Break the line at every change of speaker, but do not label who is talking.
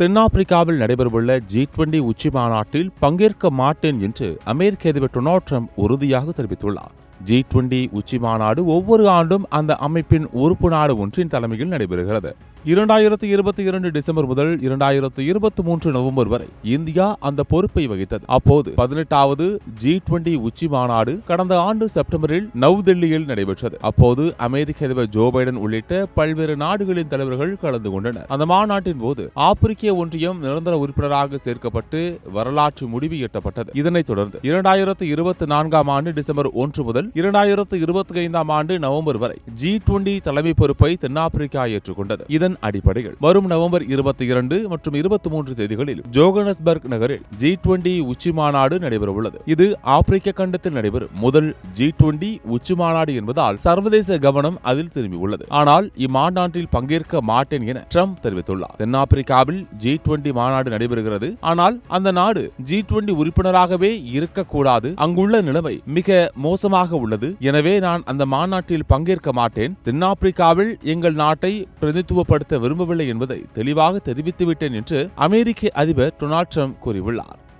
தென்னாப்பிரிக்காவில் நடைபெறவுள்ள G twenty உச்சி மாநாட்டில் பங்கேற்க மாட்டேன் என்று அமெரிக்க அதிபர் டொனால்ட் ட்ரம்ப் உறுதியாக தெரிவித்துள்ளார். ஜி டுவெண்டி உச்சி மாநாடு ஒவ்வொரு ஆண்டும் அந்த அமைப்பின் உறுப்பு நாடு ஒன்றின் தலைமையில் நடைபெறுகிறது. இரண்டாயிரத்தி இருபத்தி இரண்டு டிசம்பர் முதல் இரண்டாயிரத்து இருபத்தி மூன்று நவம்பர் வரை இந்தியா அந்த பொறுப்பை வகித்தது. அப்போது பதினெட்டாவது ஜி டுவெண்டி உச்சி மாநாடு கடந்த ஆண்டு செப்டம்பரில் நவதெல்லியில் நடைபெற்றது. அப்போது அமெரிக்க அதிபர் ஜோ பைடன் உள்ளிட்ட பல்வேறு நாடுகளின் தலைவர்கள் கலந்து கொண்டனர். அந்த மாநாட்டின் போது ஆப்பிரிக்க ஒன்றியம் நிரந்தர உறுப்பினராக சேர்க்கப்பட்டு வரலாற்று முடிவு எட்டப்பட்டது. இதனைத் தொடர்ந்து இரண்டாயிரத்து இருபத்தி நான்காம் ஆண்டு டிசம்பர் ஒன்று முதல் இரண்டாயிரத்து இருபத்தி ஐந்தாம் ஆண்டு நவம்பர் வரை ஜி டுவெண்டி தலைமை பொறுப்பை தென்னாப்பிரிக்கா ஏற்றுக்கொண்டது. இதன் அடிப்படையில் வரும் நவம்பர் இருபத்தி இரண்டு மற்றும் இருபத்தி மூன்று தேதிகளில் ஜோகனஸ்பர்க் நகரில் ஜி டுவெண்டி உச்சி மாநாடு நடைபெறவுள்ளது. இது ஆப்பிரிக்க கண்டத்தில் நடைபெறும் முதல் ஜி டுவெண்டி உச்சி மாநாடு என்பதால் சர்வதேச கவனம் அதில் திரும்பியுள்ளது. ஆனால் இம்மாநாட்டில் பங்கேற்க மாட்டேன் என ட்ரம்ப் தெரிவித்துள்ளார். தென்னாப்பிரிக்காவில் ஜி டுவெண்டி மாநாடு நடைபெறுகிறது. ஆனால் அந்த நாடு ஜி டுவெண்டி உறுப்பினராகவே இருக்கக்கூடாது. அங்குள்ள நிலைமை மிக மோசமாக உள்ளது. எனவே நான் அந்த மாநாட்டில் பங்கேற்க மாட்டேன். தென்னாப்பிரிக்காவில் எங்கள் நாட்டை பிரதித்துவப்படுத்த விரும்பவில்லை என்பதை தெளிவாக தெரிவித்துவிட்டேன் என்று அமெரிக்க அதிபர் டொனால்ட் ட்ரம்ப் கூறியுள்ளார்.